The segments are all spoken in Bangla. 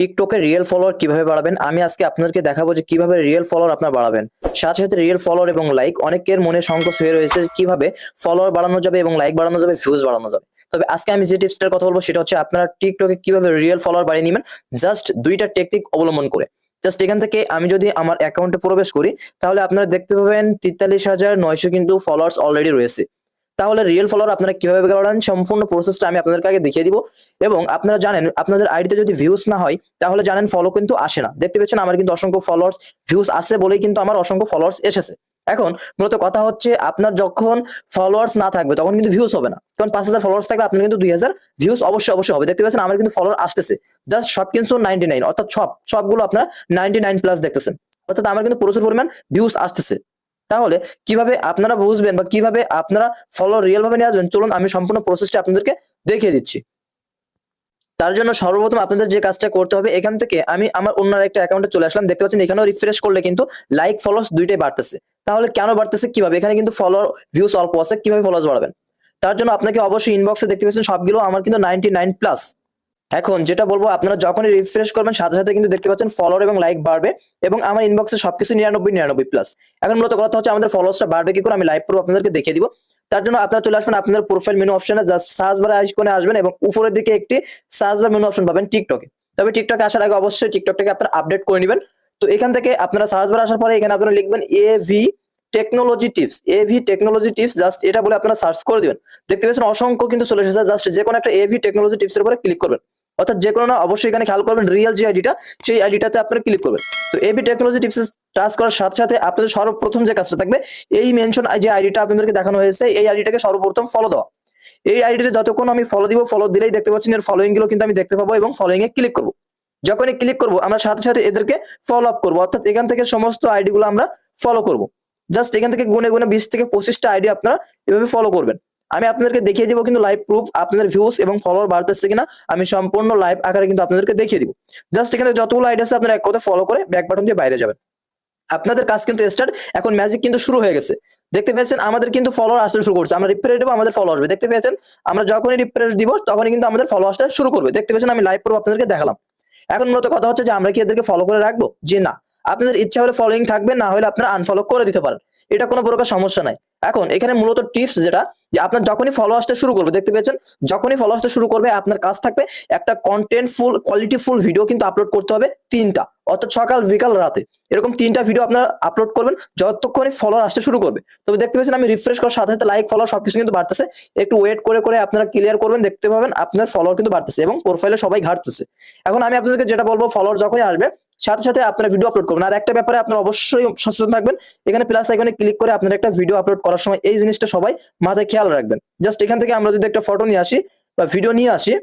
টিকটকে রিয়েল ফলোয়ার কীভাবে বাড়াবেন? আমি আজকে আপনাদেরকে দেখাবো যে কীভাবে রিয়েল ফলোয়ার আপনার বাড়াবেন। সাথে সাথে রিয়েল ফলোয়ার এবং লাইক অনেকের মনে সংকোচ হয়ে রয়েছে কীভাবে ফলোয়ার বাড়ানো যাবে এবং লাইক বাড়ানো যাবে ভিউজ বাড়ানো যাবে। তবে আজকে আমি যে টিপসটার কথা বলব সেটা হচ্ছে আপনারা টিকটকে কীভাবে রিয়েল ফলোয়ার বাড়িয়ে নেবেন জাস্ট দুইটা টেকনিক অবলম্বন করে। জাস্ট এখান থেকে আমি যদি আমার অ্যাকাউন্টে প্রবেশ করি, তাহলে আপনারা দেখতে পাবেন তেতাল্লিশ হাজার নয়শো কিন্তু ফলোয়ার্স অলরেডি রয়েছে। তাহলে রিয়েল ফলোয়ার আপনারা কীভাবে বাড়ান? সম্পূর্ণ প্রসেসটা আমি আপনাদেরকে আগে দেখিয়ে দিব। এবং আপনারা জানেন, আপনাদের আইডিতে যদি ভিউজ না হয়, তাহলে জানেন ফলো কিন্তু আসে না। দেখতে পাচ্ছেন আমার কিন্তু অসংখ্য ফলোয়ার্স ভিউজ আসে বলেই কিন্তু আমার অসংখ্য ফলোয়ার্স এসেছে। এখন মূলত কথা হচ্ছে, আপনার যখন ফলোয়ার্স না থাকবে, তখন কিন্তু ভিউজ হবে না। কারণ পাঁচ হাজার ফলোয়ার্স থাকলে আপনার কিন্তু দুই হাজার ভিউজ অবশ্যই অবশ্যই হবে। দেখতে পাচ্ছেন আমার কিন্তু ফলোয়ার আসতেছে। জাস্ট সব কিন্তু নাইনটি নাইন অর্থাৎ সব, সবগুলো আপনার নাইনটি নাইন প্লাস দেখতেছেন। অর্থাৎ আমার কিন্তু প্রচুর পরিমাণ ভিউজ আসতেছে। তাহলে কীভাবে আপনারা বুঝবেন বা কীভাবে আপনারা ফলো রিয়েল ভাবে নিয়ে আসবেন? চলুন আমি সম্পূর্ণ প্রসেসটা আপনাদেরকে দেখিয়ে দিচ্ছি। তার জন্য সর্বপ্রথম আপনাদের যে কাজটা করতে হবে, এখান থেকে আমি আমার অন্য একটা অ্যাকাউন্টে চলে আসলাম। দেখতে পাচ্ছেন এখানেও রিফ্রেশ করলে কিন্তু লাইক ফলোস দুইটাই বাড়তেছে। তাহলে কেন বাড়তেছে কীভাবে? এখানে কিন্তু ফলোয়ার ভিউস অল্প আছে, কীভাবে ফলোস বাড়াবেন? তার জন্য আপনাকে অবশ্যই ইনবক্সে দেখতে পাচ্ছেন সবগুলো, আমার কিন্তু নাইনটি নাইন প্লাস এখন যেটা বলব, আপনারা যখনই রিফ্রেশ করবেন, সাথে সাথে কিন্তু দেখতে পাচ্ছেন ফলোয়ার এবং লাইক বাড়বে এবং আমার ইনবক্সে সবকিছু নিরানব্বই নিরানব্বই প্লাস এখন মূলত কথা হচ্ছে আমাদের ফলোয়ার্সটা বাড়বে কি করে, আমি লাইভ প্রুফ আপনাদেরকে দেখিয়ে দিব। তার জন্য আপনারা চলে আসবেন আপনাদের প্রোফাইল মেনু অপশনে জাস্ট সার্চ বার আইকনে আসবেন এবং উপরের দিকে একটি সার্চ বার মেনু অপশন পাবেন টিকটকে তবে টিকটকে আসার আগে অবশ্যই টিকটকটাকে আপনারা আপডেট করে নেবেন। তো এখান থেকে আপনারা সার্চ বার আসার পরে এখানে আপনারা লিখবেন A V technology tips AV technology tips just এটা বলে আপনারা সার্চ করে দিবেন। দেখতে পাচ্ছেন অসংখ্য কিন্তু চলে এসেছে জাস্ট যে কোনো একটা এভি টেকনোলজি টিপস এর উপরে ক্লিক করবেন। অর্থাৎ যে কোনো না, অবশ্যই এখানে খেয়াল করবেন রিয়েল যে আইডিটা সেই আইডিটাতে আপনারা ক্লিক করবেন। তো এভি টেকনোলজি টিপস টাচ করার সাথে সাথে আপনাদের সর্বপ্রথম যে কাজটা থাকবে, এই মেনশন যে আইডিটা আপনাদেরকে দেখানো হয়েছে, এই আইডিটাকে সর্বপ্রথম ফলো দেওয়া। এই আইডিতে যতক্ষণ আমি ফলো দিব ফলো দিলেই দেখতে পাচ্ছেন এর ফলোইংগুলো কিন্তু আমি দেখতে পাবো এবং ফলোইং এ ক্লিক করব। যখনই ক্লিক করব, আমরা সাথে সাথে এদেরকে ফলো আপ করব। অর্থাৎ এখান থেকে সমস্ত আইডি গুলো আমরা ফলো করব। জাস্ট এখান থেকে গুনে গুনে বিশ থেকে পঁচিশটা আইডি আপনারা এভাবে ফলো করবেন। আমি আপনাদেরকে দেখিয়ে দিব কিন্তু লাইভ প্রুফ আপনাদের ভিউস এবং ফলোয়ার বাড়তেছে কিনা, আমি সম্পূর্ণ লাইভ আকারে কিন্তু আপনাদেরকে দেখিয়ে দিব। জাস্ট এখানে যতগুলো আইডি আছে আপনারা এক কথা ফলো করে ব্যাক বাটন দিয়ে বাইরে যাবেন। আপনাদের কাজ কিন্তু স্টার্ট এখন ম্যাজিক কিন্তু শুরু হয়ে গেছে। দেখতে পেয়েছেন আমাদের কিন্তু ফলোয়ার আসতে শুরু করছে, আমরা রিপ্রেস দেবো, আমাদের ফলো দেখতে পেয়েছেন, আমরা যখনই রিপ্রেস দিব, তখনই কিন্তু আমাদের ফলো আসতে শুরু করবে। দেখতে পেয়েছেন, আমি লাইভ প্রুফ আপনাদেরকে দেখালাম। এখন মূলত কথা হচ্ছে যে আমরা কি এদেরকে ফলো করে রাখব? যে না, আপনাদের ইচ্ছা হলে ফলোয়িং থাকবে, না হলে আপনারা আনফলো করে দিতে পারেন। এটা কোনো প্রকার সমস্যা নাই। এখন এখানে মূলত টিপস যেটা, যে আপনার যখনই ফলো আসতে শুরু করবে, দেখতে পেয়েছেন? যখনই ফলো আসতে শুরু করবে, আপনার কাজ থাকবে একটা content full quality full video কিন্তু আপলোড করতে হবে তিনটা। অর্থাৎ সকাল, বিকাল, রাতে। এরকম তিনটা ভিডিও আপনারা আপলোড করবেন যতক্ষণই ফলোয়ার আসতে শুরু করবে। তবে দেখতে পেয়েছেন আমি রিফ্রেশ করার সাথে সাথে লাইক ফলোয়ার সবকিছু কিন্তু বাড়তেছে। একটু ওয়েট করে করে আপনারা ক্লিয়ার করবেন, দেখতে পাবেন আপনার ফলোয়ার কিন্তু বাড়তেছে এবং প্রোফাইলে সবাই ঘাটতেছে। এখন আমি আপনাদেরকে যেটা বলব ফলোয়ার যখনই আসবে সাথে সাথে আপনারা ভিডিও আপলোড করবেন। আর একটা ব্যাপারে আপনারা অবশ্যই সচেতন থাকবেন। এখানে প্লাস আইকনে ক্লিক করে আপনারা একটা ভিডিও আপলোড করার সময় এই জিনিসটা সবাই মাথায় খেয়াল রাখবেন। জাস্ট এখান থেকে আমরা যদি একটা ফটো নিয়ে আসি বা ভিডিও নিয়ে আসি।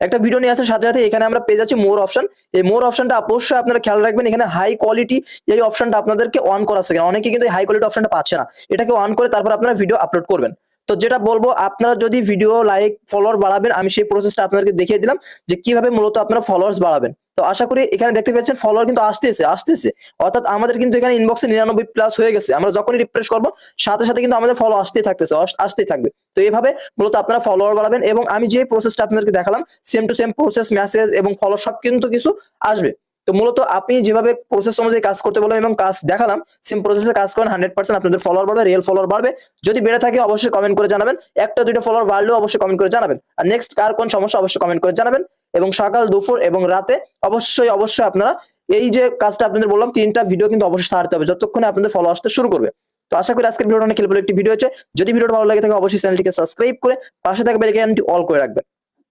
একটা ভিডিও নিয়ে আসার সাথে সাথে এখানে আমরা পেয়ে যাচ্ছি মোর অপশন এই মোর অপশনটা অবশ্যই আপনারা খেয়াল রাখবেন। এখানে হাই কোয়ালিটি এই অপশনটা আপনাদেরকে অন করা আছে। অনেকে কিন্তু হাই কোয়ালিটি অপশনটা পাচ্ছে না। এটাকে অন করে তারপর আপনারা ভিডিও আপলোড করবেন। তো যেটা বলব, আপনারা যদি ভিডিও লাইক ফলোয়ার বাড়াবেন, আমি সেই প্রসেসটা আপনাদেরকে দেখিয়ে দিলাম যে কীভাবে মূলত আপনারা ফলোয়ার্স বাড়াবেন। তো আশা করি এখানে দেখতে পাচ্ছেন ফলোয়ার কিন্তু আসতেছে আসতেছে। অর্থাৎ আমাদের কিন্তু এখানে ইনবক্সে নিরানব্বই প্লাস হয়ে গেছে। আমরা যখনই রিফ্রেশ করব, সাথে সাথে কিন্তু আমাদের ফলো আসতেই থাকতেছে আসতেই থাকবে। তো এইভাবে মূলত আপনারা ফলোয়ার বাড়াবেন এবং আমি যে প্রসেসটা আপনাদেরকে দেখালাম same to same process message এবং ফলো সব কিন্তু কিছু আসবে। তো মূলত আপনি যেভাবে প্রসেস অনুযায়ী কাজ করতে বললাম এবং কাজ দেখালাম সেম প্রসেসে কাজ করেন হান্ড্রেড পার্সেন্ট আপনাদের ফলোয়ার বাড়বে রিয়েল ফলোয়ার বাড়বে। যদি বেড়ে থাকে, অবশ্যই কমেন্ট করে জানাবেন। একটা, দুইটা ফলোয়ার বাড়লেও অবশ্যই কমেন্ট করে জানাবেন। আর নেক্সট কার কোন সমস্যা, অবশ্যই কমেন্ট করে জানাবেন। এবং সকাল, দুপুর এবং রাতে অবশ্যই অবশ্যই আপনারা এই যে কাজটা আপনাদের বললাম, তিনটা ভিডিও কিন্তু অবশ্যই সারতে হবে, যতক্ষণে আপনাদের ফলো আসতে শুরু করবে। তো আশা করি আজকের ভিডিওটা অনেক হেল্পফুল একটি ভিডিও হচ্ছে যদি ভিডিওটা ভালো লাগে থাকে, অবশ্যই চ্যানেলটিকে সাবস্ক্রাইব করে পাশে থাকা বেল আইকনটি অল করে রাখবেন।